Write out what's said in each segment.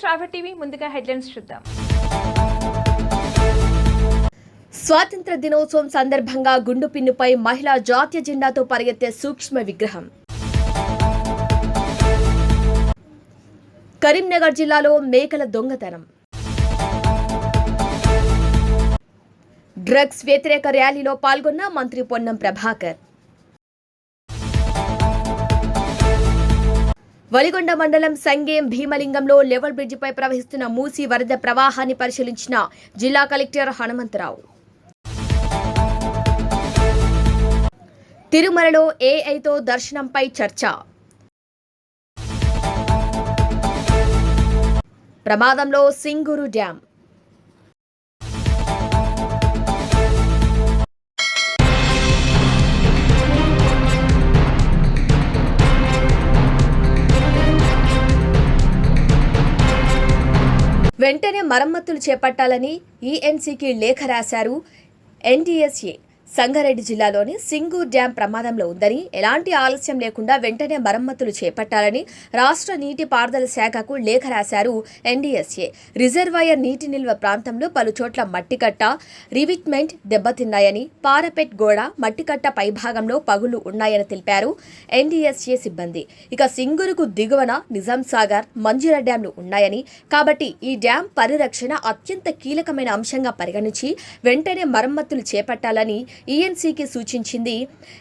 శ్రావ్య TV ముందుగా headlines చూద్దాం. స్వాతంత్ర దినోత్సవం సందర్భంగా గుండు పిన్నుపై మహిళా జాతీయ జెండాతో పరిగెత్తే సూక్ష్మ విగ్రహం. కరీంనగర్ జిల్లాలో మేకల దొంగతనం. డ్రగ్స్ వ్యతిరేక ర్యాలీలో పాల్గొన్న మంత్రి పొన్నం ప్రభాకర్. వలిగొండ మండలం సంగేం భీమలింగంలో లెవల్ బ్రిడ్జిపై ప్రవహిస్తున్న మూసి వరద ప్రవాహాన్ని పరిశీలించిన జిల్లా కలెక్టర్ హనుమంతరావు. తిరుమలలో ఏఐతో దర్శనంపై చర్చ. ప్రమాదంలో సింగూరు డ్యాం. వెంటనే మరమ్మతులు చేపట్టాలని ఈఎన్సీకి లేఖ రాశారు. ఎన్టీఎస్ఏ సంగారెడ్డి జిల్లాలోని సింగూర్ డ్యాం ప్రమాదంలో ఉందని ఎలాంటి ఆలస్యం లేకుండా వెంటనే మరమ్మతులు చేపట్టాలని రాష్ట్ర నీటి పారుదల శాఖకు లేఖ రాశారు ఎన్డీఎస్ఏ. రిజర్వాయర్ నీటి నిల్వ ప్రాంతంలో పలు చోట్ల మట్టికట్ట రివిట్మెంట్ దెబ్బతిన్నాయని పారపెట్ గోడ మట్టికట్ట పైభాగంలో పగులు ఉన్నాయని తెలిపారు ఎన్డీఎస్ఏ సిబ్బంది. ఇక సింగూరుకు దిగువన నిజాం సాగర్ మంజీరా డ్యాంలు ఉన్నాయని కాబట్టి ఈ డ్యాం పరిరక్షణ అత్యంత కీలకమైన అంశంగా పరిగణించి వెంటనే మరమ్మతులు చేపట్టాలని ఈఎన్సీకి సూచించింది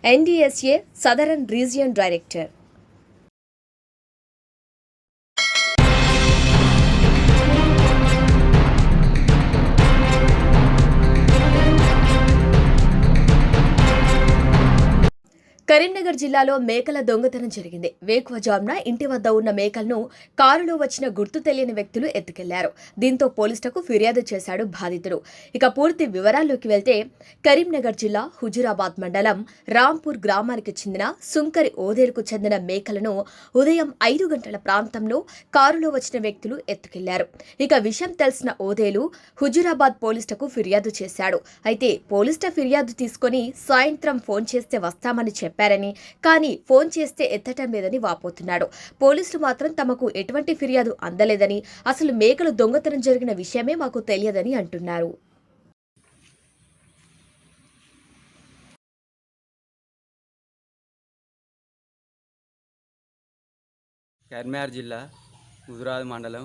NDSA southern region director Karimnagar జిల్లాలో మేకల దొంగతనం జరిగింది. వేకువజామున ఇంటి వద్ద ఉన్న మేకలను కారులో వచ్చిన గుర్తు తెలియని వ్యక్తులు ఎత్తుకెళ్ళారు. దీంతో పోలీసులకు ఫిర్యాదు చేశాడు బాధితుడు. ఇక పూర్తి వివరాల్లోకి వెళ్తే కరీంనగర్ జిల్లా హుజురాబాద్ మండలం రాంపూర్ గ్రామానికి చెందిన సుంకరి ఓదేరుకు చెందిన మేకలను ఉదయం ఐదు గంటల ప్రాంతంలో కారులో వచ్చిన వ్యక్తులు ఎత్తుకెళ్ళారు. ఇక విషయం తెలిసిన ఓదేలు హుజురాబాద్ పోలీసులకు ఫిర్యాదు చేశాడు. అయితే పోలీసుల ఫిర్యాదు తీసుకొని సాయంత్రం ఫోన్ చేస్తే వస్తామని చెప్పారు. చెప్పారని కానీ ఫోన్ చేస్తే ఎత్తటం లేదని వాపోతున్నాడు. పోలీసులు మాత్రం తమకు ఎటువంటి ఫిర్యాదు అందలేదని అసలు మేకలు దొంగతనం జరిగిన విషయమే మాకు తెలియదని అంటున్నారు. కర్మార్ జిల్లా హుజురాబాద్ మండలం.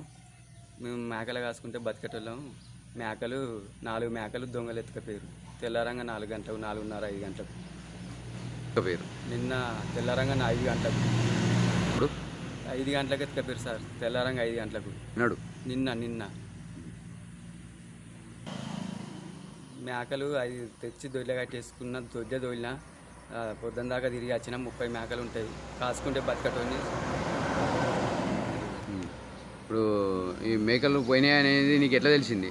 మేము మేకలు కాసుకుంటే బతికేటోళ్ళం. మేకలు నాలుగు మేకలు దొంగలు ఎత్తుకపోయారు. తెల్లారంగా నాలుగు గంటలకు నాలుగున్నర ఐదు గంటలకు. పేరు నిన్న తెల్లారంగా ఐదు గంటలకు. ఇప్పుడు ఐదు గంటలకు ఎత్తుకపోయారు సార్. తెల్లారంగా ఐదు గంటలకు. విన్నాడు నిన్న నిన్న. మేకలు ఐదు తెచ్చి దొడ్ల కట్టేసుకున్న దొడ్డ దొల్లిన పొద్దున దాకా తిరిగి వచ్చిన ముప్పై మేకలు ఉంటాయి. కాసుకుంటే బతకటోని. ఇప్పుడు ఈ మేకలు పోయినాయి అనేది నీకు ఎట్లా తెలిసింది?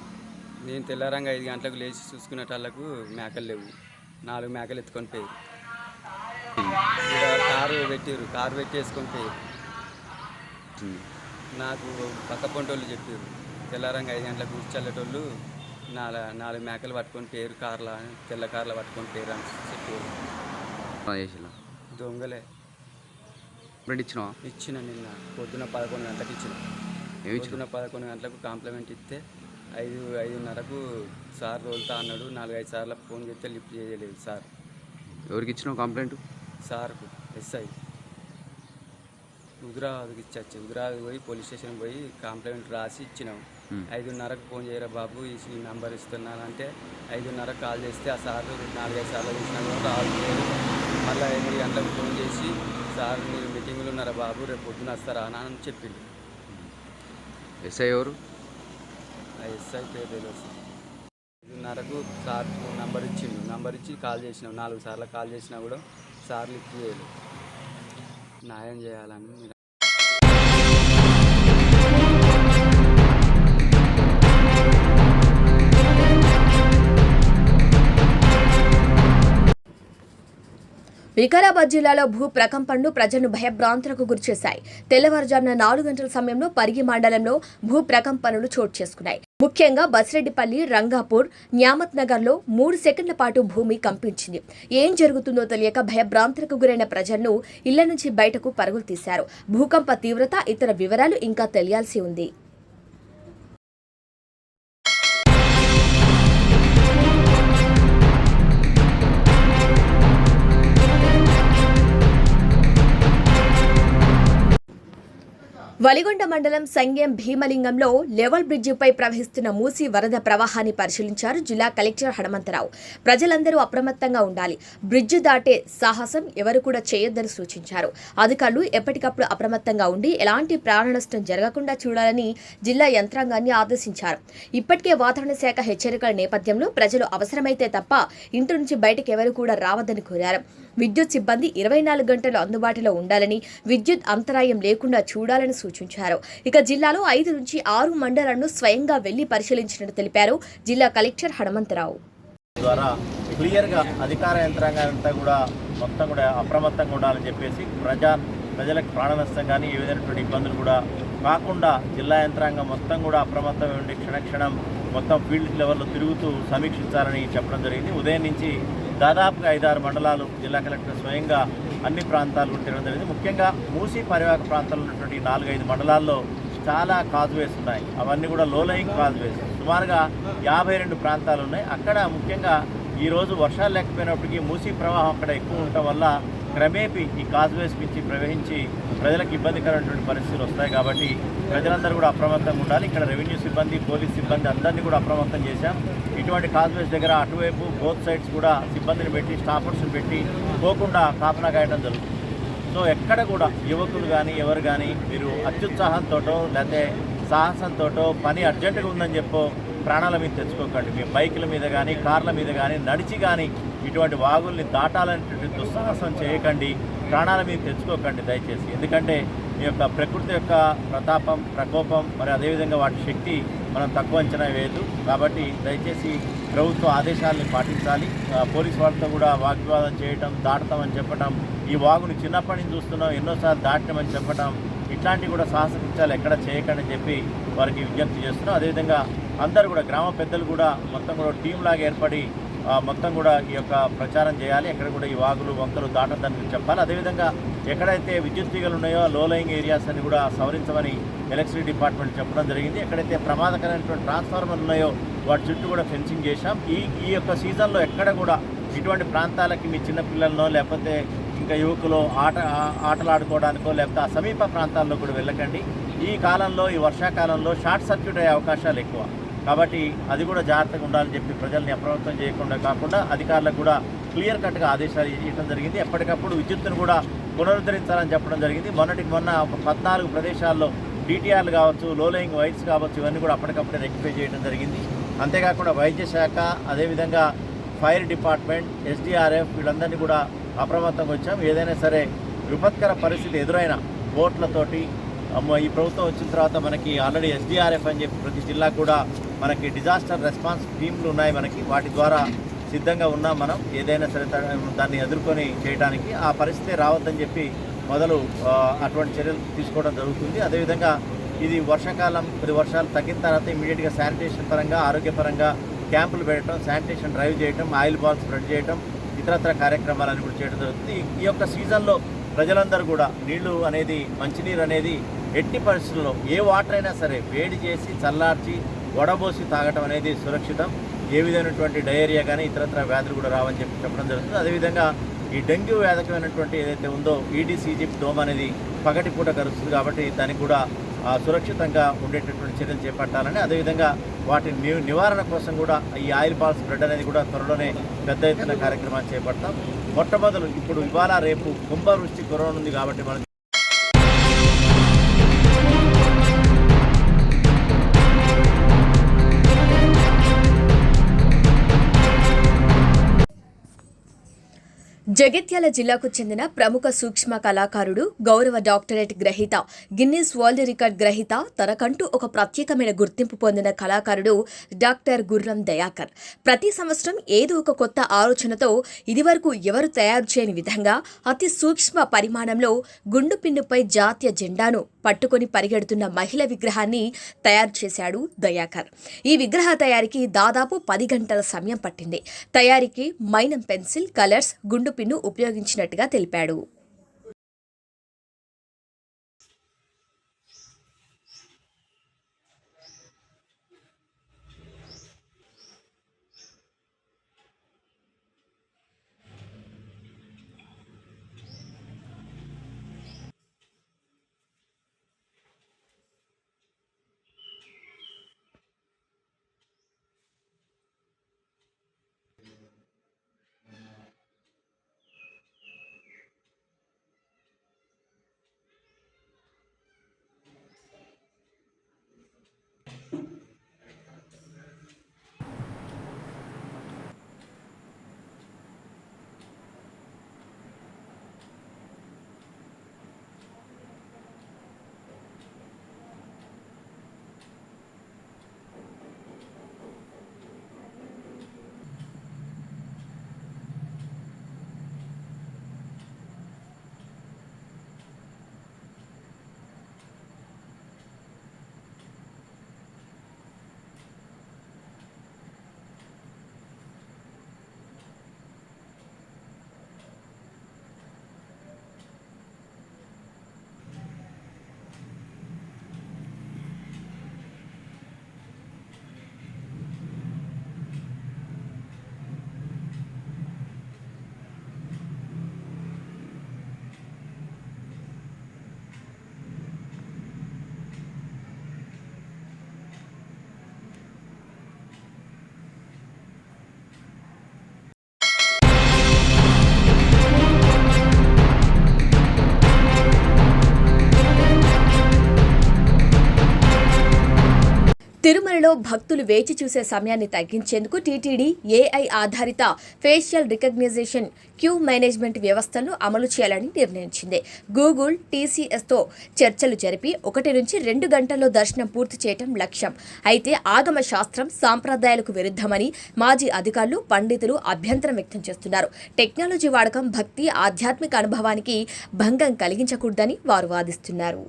నేను తెల్లారంగా ఐదు గంటలకు లేచి చూసుకునేటాళ్ళకు మేకలు లేవు. నాలుగు మేకలు ఎత్తుకొని ఇక కారు పెట్టారు కారు పెట్టి వేసుకొని పోయారు ఉమ్. నాకు పక్క పొంటోళ్ళు చెప్పారు తెల్లారంగా ఐదు గంటలకు కూర్చోళ్ళేటోళ్ళు నాలుగు నాలుగు మేకలు పట్టుకొని పేరు కార్ల తెల్ల కార్ల పట్టుకొని పేరు అని చెప్పారు దొంగలే. ప్రింట్ ఇచ్చినావా? ఇచ్చిన నిన్న పొద్దున పదకొండు గంటలకు ఇచ్చిన. పొద్దున పదకొండు గంటలకు కాంప్లిమెంట్ ఇస్తే ఐదు ఐదున్నరకు సార్ తోలుతా అన్నాడు నాలుగైదు సార్లు ఫోన్ చేస్తే లిఫ్ట్ చేయలేదు సార్. ఎవరికి ఇచ్చినావు కంప్లైంట్ సార్కు ఎస్ఐ. హుజరాబాద్కి ఇచ్చచ్చు. హుజరాబాద్ పోయి పోలీస్ స్టేషన్ పోయి కంప్లైంట్ రాసి ఇచ్చినాం. ఐదున్నరకు ఫోన్ చేయరా బాబు ఈ నంబర్ ఇస్తున్నానంటే ఐదున్నరకు కాల్ చేస్తే ఆ సార్ నాలుగైదు సార్లు చేసినా కూడా రాలేదు మళ్ళీ ఎనిమిది గంటలకు ఫోన్ చేసి సార్ మీరు మీటింగ్లో ఉన్నారా బాబు రేపు పొద్దున వస్తారా అని చెప్పిండు. ఎస్ఐ ఎవరు? ఆ ఎస్ఐ పేరు తెలియదు ఐదున్నరకు సార్ నంబర్ ఇచ్చిండు. నంబర్ ఇచ్చి కాల్ చేసినాం. నాలుగు సార్లు కాల్ చేసినా కూడా సార్ లిఫ్ట్ చేయలేదు న్యాయం చేయాలని మీరు వికారాబాద్ జిల్లాలో భూ ప్రకంపనలు ప్రజలను భయభ్రాంతులకు గురిచేశాయి. తెల్లవారుజామున నాలుగు గంటల సమయంలో పరిగి మండలంలో భూ ప్రకంపనలు చోటు చేసుకున్నాయి. ముఖ్యంగా బసిరెడ్డిపల్లి రంగాపూర్ న్యామత్ నగర్లో మూడు సెకండ్ల పాటు భూమి కంపించింది. ఏం జరుగుతుందో తెలియక భయభ్రాంతులకు గురైన ప్రజలను ఇళ్ళ నుంచి బయటకు పరుగులు తీశారు. భూకంప తీవ్రత ఇతర వివరాలు ఇంకా తెలియాల్సి ఉంది. వలిగొండ మండలం సంగేం భీమలింగంలో లెవల్ బ్రిడ్జిపై ప్రవహిస్తున్న మూసి వరద ప్రవాహాన్ని పరిశీలించారు జిల్లా కలెక్టర్ హనుమంతరావు. ప్రజలందరూ అప్రమత్తంగా ఉండాలి. బ్రిడ్జి దాటే సాహసం ఎవరు కూడా చేయొద్దని సూచించారు. అధికారులు ఎప్పటికప్పుడు అప్రమత్తంగా ఉండి ఎలాంటి ప్రాణ నష్టం జరగకుండా చూడాలని జిల్లా యంత్రాంగాన్ని ఆదేశించారు. ఇప్పటికే వాతావరణ శాఖ హెచ్చరికల నేపథ్యంలో ప్రజలు అవసరమైతే తప్ప ఇంటి నుంచి బయటకు ఎవరు కూడా రావద్దని కోరారు. విద్యుత్ సిబ్బంది ఇరవై నాలుగు గంటలు అందుబాటులో ఉండాలని విద్యుత్ అంతరాయం లేకుండా చూడాలని సూచించారు. ఇక జిల్లాలో ఐదు నుంచి ఆరు మండలాలను స్వయంగా వెళ్ళి పరిశీలించినట్టు తెలిపారు జిల్లా కలెక్టర్ హనుమంతరావు. ద్వారా క్లియర్గా అధికార యంత్రాంగం అంతా కూడా మొత్తం కూడా అప్రమత్తంగా ఉండాలని చెప్పేసి ప్రజా ప్రజలకు ప్రాణ నష్టం కానీ ఏ విధమైనటువంటి ఇబ్బందులు కూడా కాకుండా జిల్లా యంత్రాంగం మొత్తం కూడా అప్రమత్తమై ఉండి క్షణక్షణం మొత్తం ఫీల్డ్ లెవెల్లో తిరుగుతూ సమీక్షించాలని చెప్పడం జరిగింది. ఉదయం నుంచి దాదాపుగా ఐదారు మండలాలు జిల్లా కలెక్టర్ స్వయంగా అన్ని ప్రాంతాలు తిరగడం జరిగింది. ముఖ్యంగా మూసీ పరివాహక ప్రాంతాల్లో ఉన్నటువంటి నాలుగైదు మండలాల్లో చాలా కాజ్వేస్ ఉన్నాయి అవన్నీ కూడా లోలయింగ్ కాజ్వేస్ సుమారుగా యాభై రెండు ప్రాంతాలు ఉన్నాయి. అక్కడ ముఖ్యంగా ఈరోజు వర్షాలు లేకపోయినప్పటికీ మూసీ ప్రవాహం అక్కడ ఎక్కువ ఉండటం వల్ల క్రమేపీ ఈ కాజ్వేస్ నుంచి ప్రవహించి ప్రజలకు ఇబ్బందికరమైనటువంటి పరిస్థితులు వస్తాయి కాబట్టి ప్రజలందరూ కూడా అప్రమత్తంగా ఉండాలి. ఇక్కడ రెవెన్యూ సిబ్బంది పోలీస్ సిబ్బంది అందరినీ కూడా అప్రమత్తం చేశాం. ఇటువంటి కాజ్వేస్ దగ్గర అటువైపు బోత్ సైడ్స్ కూడా సిబ్బందిని పెట్టి స్టాఫర్స్ని పెట్టి పోకుండా కాపలా కాయడం జరుగుతుంది. సో ఎక్కడ కూడా యువకులు కానీ ఎవరు కానీ మీరు అత్యుత్సాహంతోటో లేకపోతే సాహసంతోటో పని అర్జెంటుగా ఉందని చెప్పో ప్రాణాల మీద తెచ్చుకోకండి. మీ బైకుల మీద కానీ కార్ల మీద కానీ నడిచి కానీ ఇటువంటి వాగుల్ని దాటాలనేటువంటి దుస్సాహసం చేయకండి ప్రాణాల మీద తెచ్చుకోకండి దయచేసి. ఎందుకంటే మీ యొక్క ప్రకృతి యొక్క ప్రతాపం ప్రకోపం మరి అదేవిధంగా వాటి శక్తి మనం తక్కువ అంచనా వేయదు. కాబట్టి దయచేసి ప్రభుత్వ ఆదేశాలని పాటించాలి. పోలీస్ వాళ్ళతో కూడా వాగ్వివాదం చేయటం దాటతామని చెప్పటం ఈ వాగుని చిన్నప్పటి నుంచి చూస్తున్నాం ఎన్నోసార్లు దాటినామని చెప్పటం ఇట్లాంటివి కూడా సాహసించాలి ఎక్కడ చేయకండి అని చెప్పి వారికి విజ్ఞప్తి చేస్తున్నాం. అదేవిధంగా అందరూ కూడా గ్రామ పెద్దలు కూడా మొత్తం కూడా టీంలాగా ఏర్పడి మొత్తం కూడా ఈ యొక్క ప్రచారం చేయాలి. ఎక్కడ కూడా ఈ వాగులు వంకలు దాటద్దని చెప్పాలి. అదేవిధంగా ఎక్కడైతే విద్యుత్ తీగలు ఉన్నాయో లో లయింగ్ ఏరియాస్ అని కూడా సవరించమని ఎలక్ట్రిసిటీ డిపార్ట్మెంట్ చెప్పడం జరిగింది. ఎక్కడైతే ప్రమాదకరమైనటువంటి ట్రాన్స్ఫార్మర్లు ఉన్నాయో వాటి చుట్టూ కూడా ఫెన్సింగ్ చేశాం. ఈ ఈ యొక్క సీజన్లో ఎక్కడ కూడా ఇటువంటి ప్రాంతాలకి మీ చిన్నపిల్లలనో లేకపోతే ఇంకా యువకులు ఆట ఆటలాడుకోవడానికో లేకపోతే ఆ సమీప ప్రాంతాల్లో కూడా వెళ్ళకండి. ఈ కాలంలో ఈ వర్షాకాలంలో షార్ట్ సర్క్యూట్ అయ్యే అవకాశాలు ఎక్కువ. కాబట్టి అది కూడా జాగ్రత్తగా ఉండాలని చెప్పి ప్రజల్ని అప్రమత్తం చేయకుండా కాకుండా అధికారులకు కూడా క్లియర్ కట్గా ఆదేశాలు ఇవ్వడం జరిగింది. ఎప్పటికప్పుడు విద్యుత్తును కూడా పునరుద్ధరించాలని చెప్పడం జరిగింది. మొన్నటికి మొన్న ఒక పద్నాలుగు ప్రదేశాల్లో డిటిఆర్లు కావచ్చు లోలయింగ్ వైర్స్ కావచ్చు ఇవన్నీ కూడా అప్పటికప్పుడే రెక్టిఫై చేయడం జరిగింది. అంతేకాకుండా వైద్య శాఖ అదేవిధంగా ఫైర్ డిపార్ట్మెంట్ ఎస్డిఆర్ఎఫ్ వీళ్ళందరినీ కూడా అప్రమత్తంగా వచ్చాం ఏదైనా సరే విపత్కర పరిస్థితి ఎదురైన బోట్లతోటి ఈ ప్రభుత్వం వచ్చిన తర్వాత మనకి ఆల్రెడీ ఎస్డిఆర్ఎఫ్ అని చెప్పి ప్రతి జిల్లా కూడా మనకి డిజాస్టర్ రెస్పాన్స్ టీంలు ఉన్నాయి మనకి. వాటి ద్వారా సిద్ధంగా ఉన్నాం మనం. ఏదైనా సరే దాన్ని ఎదుర్కొని చేయడానికి ఆ పరిస్థితి రావద్దని చెప్పి మొదలు అటువంటి చర్యలు తీసుకోవడం జరుగుతుంది. అదేవిధంగా ఇది వర్షాకాలం కొద్ది వర్షాలు తగ్గిన తర్వాత ఇమీడియట్గా శానిటేషన్ పరంగా ఆరోగ్యపరంగా క్యాంపులు పెట్టడం శానిటేషన్ డ్రైవ్ చేయడం ఆయిల్ బాల్ స్ప్రెడ్ చేయడం ఇతరత్ర కార్యక్రమాలను కూడా చేయడం జరుగుతుంది. ఈ- ఈ యొక్క సీజన్లో ప్రజలందరూ కూడా నీళ్ళు అనేది మంచినీరు అనేది ఎట్టి పరిస్థితుల్లో ఏ వాటర్ అయినా సరే వేడి చేసి చల్లార్చి వడబోసి తాగటం అనేది సురక్షితం. ఏ విధమైనటువంటి డయేరియా కానీ ఇతరత్ర వ్యాధులు కూడా రావని చెప్పి చెప్పడం జరుగుతుంది. అదేవిధంగా ఈ డెంగ్యూ వ్యాధకమైనటువంటి ఏదైతే ఉందో ఈడీస్ ఈజిప్ట్ దోమ అనేది పగటిపూట కరుస్తుంది కాబట్టి దానికి కూడా సురక్షితంగా ఉండేటటువంటి చర్యలు చేపట్టాలని అదేవిధంగా వాటి ని నివారణ కోసం కూడా ఈ ఆయిల్ పాల్స్ బ్రెడ్ అనేది కూడా త్వరలోనే పెద్ద ఎత్తున కార్యక్రమాన్ని చేపడతాం. మొట్టమొదలు ఇప్పుడు ఇవాళ రేపు కుంభవృష్టి కురవనుంది కాబట్టి మనం జగిత్యాల జిల్లాకు చెందిన ప్రముఖ సూక్ష్మ కళాకారుడు గౌరవ డాక్టరేట్ గ్రహీత గిన్నిస్ వరల్డ్ రికార్డ్ గ్రహీత తనకంటూ ఒక ప్రత్యేకమైన గుర్తింపు పొందిన కళాకారుడు డాక్టర్ గుర్రం దయాకర్. ప్రతి సంవత్సరం ఏదో ఒక కొత్త ఆలోచనతో ఇదివరకు ఎవరు తయారు చేయని విధంగా అతి సూక్ష్మ పరిమాణంలో గుండు పిన్నుపై జాతీయ జెండాను పట్టుకొని పరిగెడుతున్న మహిళ విగ్రహాన్ని తయారు చేశాడు దయాకర్. ఈ విగ్రహ తయారీకి దాదాపు పది గంటల సమయం పట్టింది. తయారీకి మైనం పెన్సిల్ కలర్స్ గుండు పిన్ను ఉపయోగించినట్టుగా తెలిపాడు. తిరుమలలో భక్తులు వేచి చూసే సమయాన్ని తగ్గించేందుకు టీటీడీ ఏఐ ఆధారిత ఫేషియల్ రికగ్నైజేషన్ క్యూ మేనేజ్మెంట్ వ్యవస్థను అమలు చేయాలని నిర్ణయించింది. గూగుల్ టీసీఎస్తో చర్చలు జరిపి ఒకటి నుంచి రెండు గంటల్లో దర్శనం పూర్తి చేయటం లక్ష్యం. అయితే ఆగమ శాస్త్రం సాంప్రదాయాలకు విరుద్ధమని మాజీ అధికారులు పండితులు అభ్యంతరం వ్యక్తం చేస్తున్నారు. టెక్నాలజీ వాడకం భక్తి ఆధ్యాత్మిక అనుభవానికి భంగం కలిగించకూడదని వారు వాదిస్తున్నారు.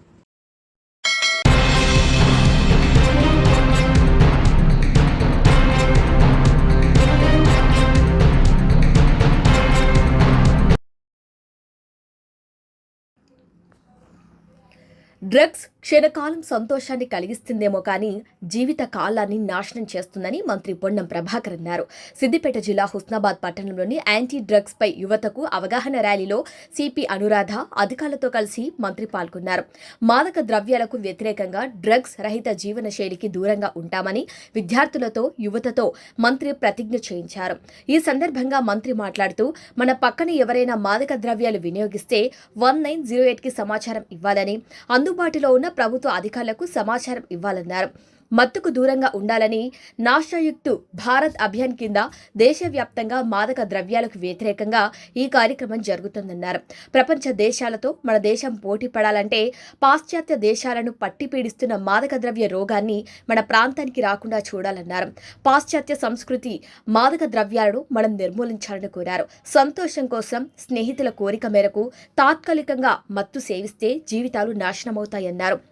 డ్రగ్స్ క్షణకాలం సంతోషాన్ని కలిగిస్తుందేమో కానీ జీవిత కాలాన్ని నాశనం చేస్తుందని మంత్రి పొన్నం ప్రభాకర్ అన్నారు. సిద్దిపేట జిల్లా హుస్నాబాద్ పట్టణంలోని యాంటీ డ్రగ్స్ పై యువతకు అవగాహన ర్యాలీలో సిపి అనురాధ అధికారులతో కలిసి మంత్రి పాల్గొన్నారు. మాదక ద్రవ్యాలకు వ్యతిరేకంగా డ్రగ్స్ రహిత జీవన శైలికి దూరంగా ఉంటామని విద్యార్థులతో యువతతో మంత్రి ప్రతిజ్ఞ చేయించారు. ఈ సందర్భంగా మంత్రి మాట్లాడుతూ మన పక్కన ఎవరైనా మాదక ద్రవ్యాలు వినియోగిస్తే వన్ నైన్ జీరో ఎయిట్కి సమాచారం ఇవ్వాలని అందుబాటులో ఉన్న ప్రభుత్వ అధికారులకు సమాచారం ఇవ్వాలన్నారు. మత్తుకు దూరంగా ఉండాలని నాశాయుక్తు భారత్ అభియాన్ కింద దేశవ్యాప్తంగా మాదక ద్రవ్యాలకు వ్యతిరేకంగా ఈ కార్యక్రమం జరుగుతుందన్నారు. ప్రపంచ దేశాలతో మన దేశం పోటీ పడాలంటే పాశ్చాత్య దేశాలను పట్టి పీడిస్తున్న మాదక ద్రవ్య రోగాన్ని మన ప్రాంతానికి రాకుండా చూడాలన్నారు. పాశ్చాత్య సంస్కృతి మాదక ద్రవ్యాలను మనం నిర్మూలించాలని కోరారు. సంతోషం కోసం స్నేహితుల కోరిక మేరకు తాత్కాలికంగా మత్తు సేవిస్తే జీవితాలు నాశనమవుతాయన్నారు.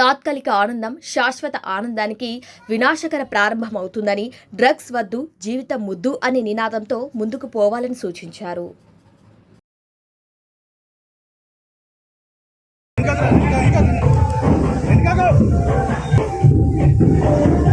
తాత్కాలిక ఆనందం శాశ్వత ఆనందానికి వినాశకర ప్రారంభమవుతుందని డ్రగ్స్ వద్దు జీవితం ముద్దు అనే నినాదంతో ముందుకు పోవాలని సూచించారు. మంచి చెడులకు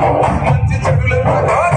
వాసన రేశం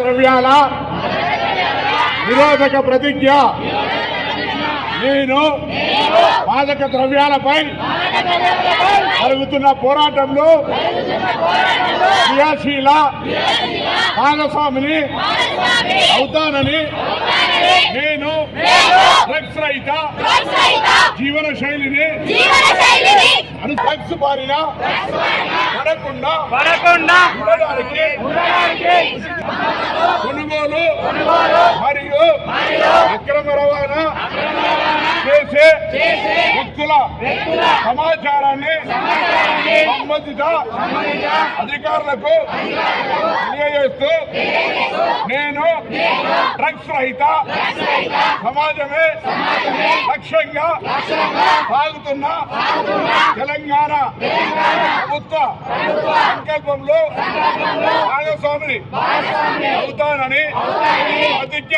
ద్రవ్యాల నిరోధక ప్రతిజ్ఞ. నేను మాదక ద్రవ్యాలపై జరుగుతున్న పోరాటంలో క్రియాశీల భాగస్వామిని అవుతానని నేను డ్రగ్స్ రహిత జీవన శైలిని అను డ్రగ్స్ బారిన పడకుండా పడకుండా ఉండడానికి కొనుగోలు మరియు అక్రమ రవాణా చేసే వ్యక్తుల సమాచారాన్ని సంబంధిత అధికారులకు తెలియజేస్తూ నేను డ్రగ్స్ రహిత సమాజమే లక్ష్యంగా సాగుతున్న తెలంగాణ ప్రభుత్వ సంకల్పంలో భాగస్వామిని అవుతానని ప్రతిజ్ఞ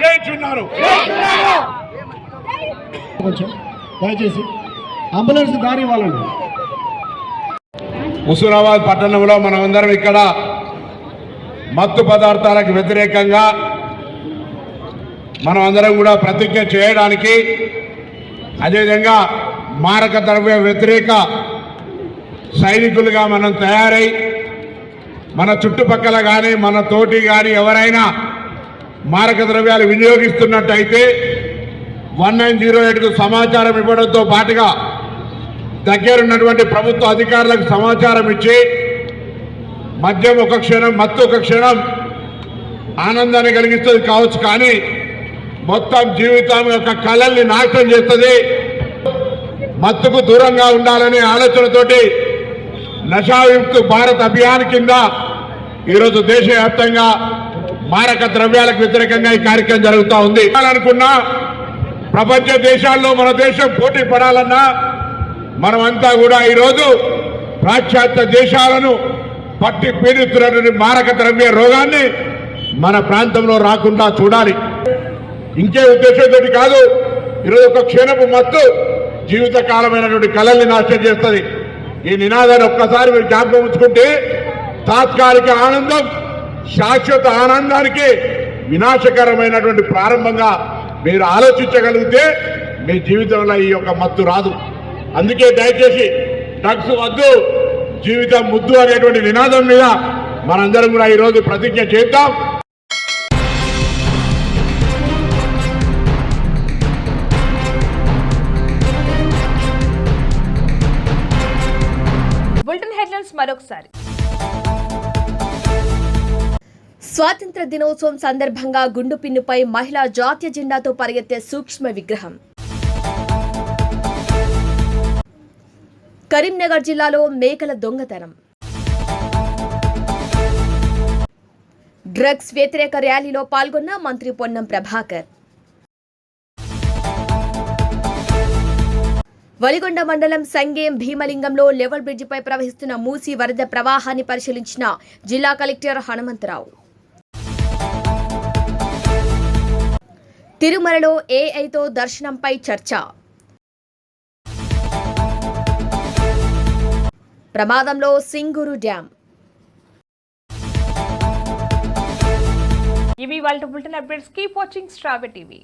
చేయించున్నారు. కొంచెం దయచేసి అంబులెన్స్ దారి ఇవ్వాలండి. హుసూరాబాద్ పట్టణంలో మనమందరం ఇక్కడ మత్తు పదార్థాలకు వ్యతిరేకంగా మనం అందరం కూడా ప్రతిజ్ఞ చేయడానికి అదేవిధంగా మారక ద్రవ్య వ్యతిరేక సైనికులుగా మనం తయారై మన చుట్టుపక్కల కానీ మన తోటి కానీ ఎవరైనా మారక ద్రవ్యాలు వినియోగిస్తున్నట్టయితే వన్ నైన్ జీరో ఎయిట్కు సమాచారం ఇవ్వడంతో పాటుగా దగ్గరున్నటువంటి ప్రభుత్వ అధికారులకు సమాచారం ఇచ్చి మద్యం ఒక క్షణం మత్తు ఒక క్షణం ఆనందాన్ని కలిగిస్తుంది కావచ్చు కానీ మొత్తం జీవితం యొక్క కళల్ని నాశనం చేస్తుంది. మత్తుకు దూరంగా ఉండాలనే ఆలోచనతోటి నషాయుక్త భారత్ అభియాన్ కింద ఈరోజు దేశవ్యాప్తంగా మారక ద్రవ్యాలకు వ్యతిరేకంగా ఈ కార్యక్రమం జరుగుతూ ఉంది. అనుకున్నా ప్రపంచ దేశాల్లో మన దేశం పోటీ పడాలన్నా మనమంతా కూడా ఈరోజు పాశ్చాత్య దేశాలను పట్టి పీడిస్తున్నటువంటి మారక ద్రవ్య రోగాన్ని మన ప్రాంతంలో రాకుండా చూడాలి. ఇంకే ఉద్దేశంతో కాదు ఈరోజు ఒక క్షీణపు మత్తు జీవితకాలమైనటువంటి కళల్ని నాశనం చేస్తుంది. ఈ నినాదాన్ని ఒక్కసారి మీరు జ్ఞాపకం ఉంచుకుంటే తాత్కాలిక ఆనందం శాశ్వత ఆనందానికి వినాశకరమైనటువంటి ప్రారంభంగా మీరు ఆలోచించగలిగితే మీ జీవితంలో ఈ యొక్క మత్తు రాదు. అందుకే దయచేసి డ్రగ్స్ వద్దు జీవితం ముద్దు అనేటువంటి నినాదం మీద మనందరం కూడా ఈరోజు ప్రతిజ్ఞ చేద్దాం. బులెటిన్ హెడ్లైన్స్ మరొకసారి. స్వాతంత్ర దినోత్సవం సందర్భంగా గుండు పిన్నుపై మహిళా జాతీయ జెండాతో పరిగెత్తే సూక్ష్మ విగ్రహం. కరీంనగర్ జిల్లాలో మేకల దొంగతనం. డ్రగ్స్ వ్యతిరేక ర్యాలీలో పాల్గొన్న మంత్రి పొన్నం ప్రభాకర్. వలిగొండ మండలం సంగేం భీమలింగంలో లెవల్ బ్రిడ్జిపై ప్రవహిస్తున్న మూసీ వరద ప్రవాహాన్ని పరిశీలించిన జిల్లా కలెక్టర్ హనుమంతరావు. తిరుమలలో ఏఐతో దర్శనంపై చర్చ. ప్రమాదంలో సింగూరు డ్యాం. ఇవి వాళ్ళ బులెటిన్ అప్డేట్స్. కీప్ వాచింగ్ స్ట్రాబె టీవీ.